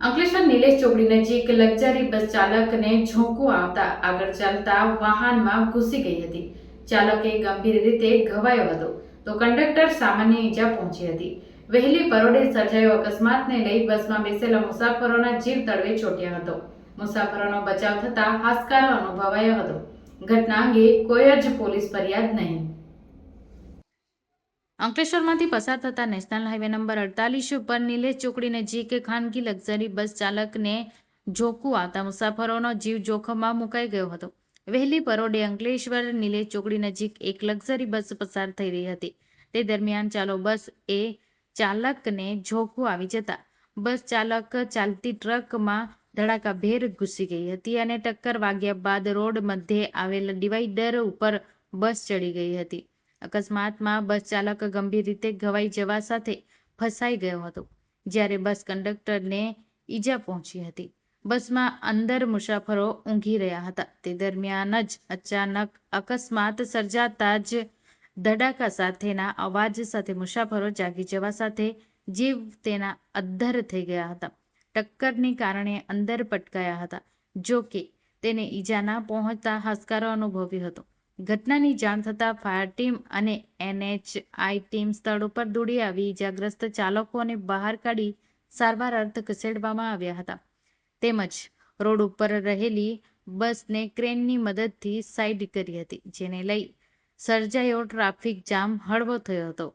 અંકલેશ્વર નિલેશ ચોકડી નજીક luxury bus ચાલકને ઝોંકો આવતા આગળ ચાલતા વાહનમાં ઘૂસી ગઈ હતી. ચાલકે ગંભીર રીતે ઘવાયો હતો. તો કંડક્ટર સામાન્ય ઈજા પહોંચી હતી. વહેલી પરોડે સર્જાયો અકસ્માતને લઈ બસમાં બેસેલા મુસાફરોના જીવ તળવે ચોટ્યા હતો. મુસાફરોનો બચાવ થતા હાશકારો અનુભવાયો હતો. ઘટના અંગે કોઈ જ પોલીસ ફરિયાદ નહીં. અંકલેશ્વરમાંથી પસાર થતા નેશનલ હાઈવે નંબર અડતાલીસ ઉપર નિલેશ ચોકડી નજીક ખાનગી લક્ઝરી બસ ચાલકને ઝોકું આવતા મુસાફરોનો જીવ જોખમમાં મુકાઈ ગયો હતો. વહેલી પરોડે અંકલેશ્વર નિલેશ ચોકડી નજીક એક લક્ઝરી બસ પસાર થઈ રહી હતી. તે દરમિયાન ચાલો બસ એ ચાલકને ઝોકું આવી જતા બસ ચાલક ચાલતી ટ્રકમાં ધડાકાભેર ઘૂસી ગઈ હતી અને ટક્કર વાગ્યા બાદ રોડ મધ્યે આવેલ ડિવાઈડર ઉપર બસ ચડી ગઈ હતી. અકસ્માતમાં બસ ચાલક ગંભીર રીતે ઘવાઈ જવા સાથે ફસાઈ ગયો હતો, જ્યારે બસ કંડક્ટરને ઈજા પહોંચી હતી. બસમાં અંદર મુસાફરો ઊંઘી રહ્યા હતા. તે દરમિયાન જ અચાનક અકસ્માત સર્જાતા જ ધડાકા સાથેના અવાજ સાથે મુસાફરો જાગી જવા સાથે જીવ તેના અદ્ધર થઈ ગયા હતા. ટક્કરને કારણે અંદર પટકાયા હતા, જો કે તેને ઈજા ના પહોંચતા હાશકારો અનુભવ્યો હતો. ઘટનાની જાણ થતાં ફાયર ટીમ અને એનએચઆઈ ટીમ સ્થળ ઉપર દોડી આવી. ઈજાગ્રસ્ત ચાલકોને બહાર કાઢી સારવાર અર્થ ખસેડવામાં આવ્યા હતા. તેમજ રોડ ઉપર રહેલી બસને ક્રેનની મદદથી સાઈડ કરી હતી, જેને લઈ સર્જાયો ટ્રાફિક જામ હળવો થયો હતો.